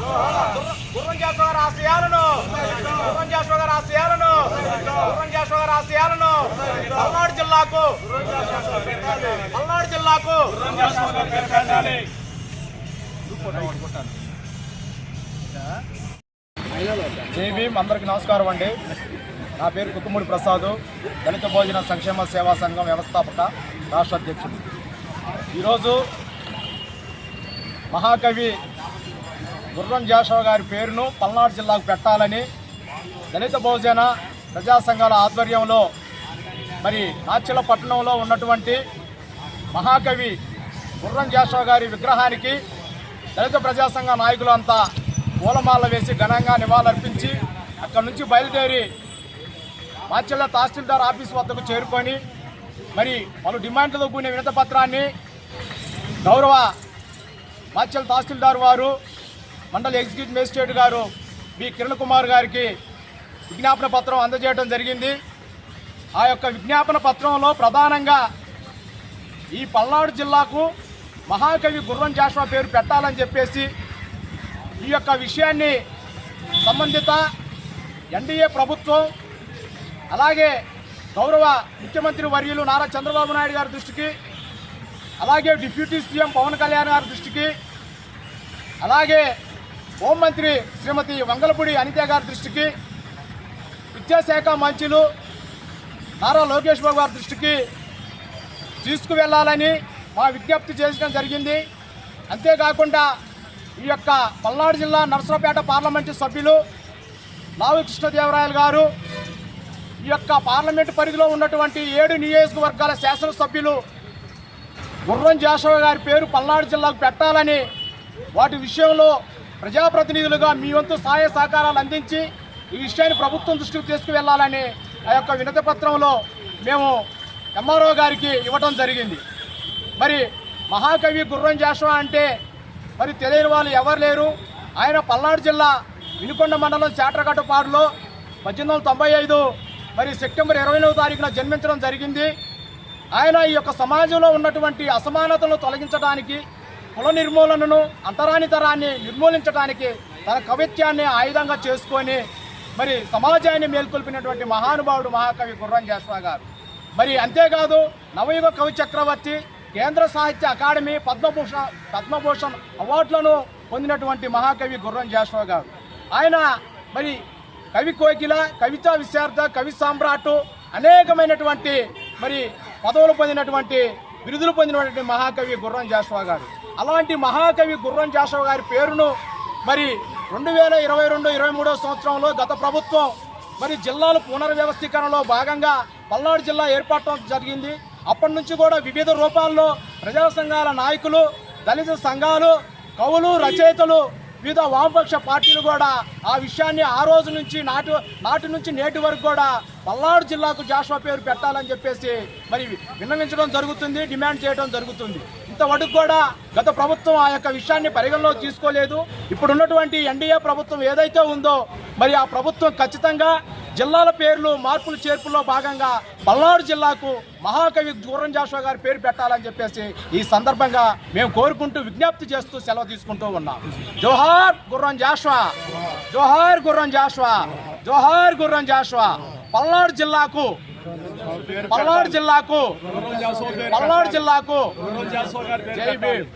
గుర్రం- గుర్రం ఆశయాలను గుర్రం జాష్వా ఆశయాలను గుర్రం జాష్వా ఆశయాలను పల్నాడు జిల్లాకు పల్నాడు జిల్లాకు. జై అందరికి నమస్కారం అండి. నా పేరు కుక్కుమూడి ప్రసాద్ దళిత భోజన సంక్షేమ సేవా సంఘం వ్యవస్థాపక రాష్ట్ర అధ్యక్షుడు. ఈరోజు మహాకవి గుర్రం జాషవ గారి పేరును పల్నాడు జిల్లాకు పెట్టాలని దళిత బహుజన ప్రజా సంఘాల ఆధ్వర్యంలో మరి నాచల పట్టణంలో ఉన్నటువంటి మహాకవి గుర్రం జాషవ గారి విగ్రహానికి దళిత ప్రజా సంఘ నాయకులంతా పూలమాల వేసి ఘనంగా నివాళులర్పించి అక్కడి నుంచి బయలుదేరి మాచిల్ల తహసీల్దార్ ఆఫీస్ వద్దకు చేరుకొని మరి పలు డిమాండ్లతో కూడిన వినత పత్రాన్ని గౌరవ మాచల్ తహసీల్దార్ వారు మండల ఎగ్జిక్యూటివ్ మేజిస్ట్రేట్ గారు బి కిరణ్ కుమార్ గారికి విజ్ఞాపన పత్రం అందజేయడం జరిగింది. ఆ యొక్క విజ్ఞాపన పత్రంలో ప్రధానంగా ఈ పల్నాడు జిల్లాకు మహాకవి గుర్రం జాషువా పేరు పెట్టాలని చెప్పేసి ఈ యొక్క విషయాన్ని సంబంధిత ఎన్డీఏ ప్రభుత్వం అలాగే గౌరవ ముఖ్యమంత్రి వర్యులు నారా చంద్రబాబు నాయుడు గారి దృష్టికి అలాగే డిప్యూటీ సీఎం పవన్ కళ్యాణ్ గారి దృష్టికి అలాగే హోంమంత్రి శ్రీమతి వంగలపూడి అనిత గారి దృష్టికి విద్యాశాఖ మంత్రులు నారా లోకేష్ బాబు గారి దృష్టికి తీసుకువెళ్ళాలని మా విజ్ఞప్తి చేయడం జరిగింది. అంతేకాకుండా ఈ యొక్క పల్నాడు జిల్లా నర్సరావుపేట పార్లమెంటు సభ్యులు లావు కృష్ణదేవరాయలు గారు ఈ యొక్క పార్లమెంటు పరిధిలో ఉన్నటువంటి ఏడు నియోజకవర్గాల శాసనసభ్యులు గుర్రం జాషవ గారి పేరు పల్నాడు జిల్లాకు పెట్టాలని వాటి విషయంలో ప్రజాప్రతినిధులుగా మీ వంతు సహాయ సహకారాలు అందించి ఈ విషయాన్ని ప్రభుత్వం దృష్టికి తీసుకువెళ్ళాలని ఆ యొక్క వినతి పత్రంలో మేము ఎంఆర్ఓ గారికి ఇవ్వటం జరిగింది. మరి మహాకవి గుర్రం జాషవా అంటే మరి తెలియని వాళ్ళు ఎవరు లేరు. ఆయన పల్నాడు జిల్లా వినుకొండ మండలం చాట్రగట్టపాడులో పద్దెనిమిది వందల తొంభై ఐదు మరి సెప్టెంబర్ ఇరవైనవ తారీఖున జన్మించడం జరిగింది. ఆయన ఈ యొక్క సమాజంలో ఉన్నటువంటి అసమానతలను తొలగించడానికి కుల నిర్మూలనను అంతరానితరాన్ని నిర్మూలించడానికి తన కవిత్యాన్ని ఆయుధంగా చేసుకొని మరి సమాజాన్ని మేల్కొల్పినటువంటి మహానుభావుడు మహాకవి గుర్రం జాస్వా గారు. మరి అంతేకాదు నవయుగ కవి చక్రవర్తి కేంద్ర సాహిత్య అకాడమీ పద్మభూషణ్ పద్మభూషణ్ అవార్డులను పొందినటువంటి మహాకవి గుర్రం జాస్వా గారు. ఆయన మరి కవి కోకిల కవితా విశార్థ కవి సామ్రాట్ అనేకమైనటువంటి మరి పదవులు పొందినటువంటి బిరుదులు పొందినటువంటి మహాకవి గుర్రం జాస్వా గారు. అలాంటి మహాకవి గుర్రం జాషువా గారి పేరును మరి రెండు వేల ఇరవై రెండు ఇరవై మూడో సంవత్సరంలో గత ప్రభుత్వం మరి జిల్లాల పునర్వ్యవస్థీకరణలో భాగంగా పల్నాడు జిల్లా ఏర్పడటం జరిగింది. అప్పటి నుంచి కూడా వివిధ రూపాల్లో ప్రజా సంఘాల నాయకులు దళిత సంఘాలు కవులు రచయితలు వివిధ వామపక్ష పార్టీలు కూడా ఆ విషయాన్ని ఆ రోజు నుంచి నాటి నాటి నుంచి నేటి వరకు కూడా పల్నాడు జిల్లాకు జాషువా పేరు పెట్టాలని చెప్పేసి మరి విన్నవించడం జరుగుతుంది డిమాండ్ చేయడం జరుగుతుంది. ఇంతవరకు కూడా గత ప్రభుత్వం ఆ యొక్క విషయాన్ని పరిగణలోకి తీసుకోలేదు. ఇప్పుడు ఉన్నటువంటి ఎన్డీఏ ప్రభుత్వం ఏదైతే ఉందో మరి ఆ ప్రభుత్వం ఖచ్చితంగా జిల్లాల పేర్లు మార్పులు చేర్పుల్లో భాగంగా పల్నాడు జిల్లాకు మహాకవి గుర్రం జాషువా గారి పేరు పెట్టాలని చెప్పేసి ఈ సందర్భంగా మేము కోరుకుంటూ విజ్ఞప్తి చేస్తూ సెలవు తీసుకుంటూ ఉన్నాం. జోహార్ గుర్రం జాషువా! జోహార్ గుర్రం జాషువా! జోహార్ గుర్రం జాషువా! పల్నాడు జిల్లాకు పల్నాడు జిల్లాకు పల్నాడు జిల్లాకు. జై భీమ్.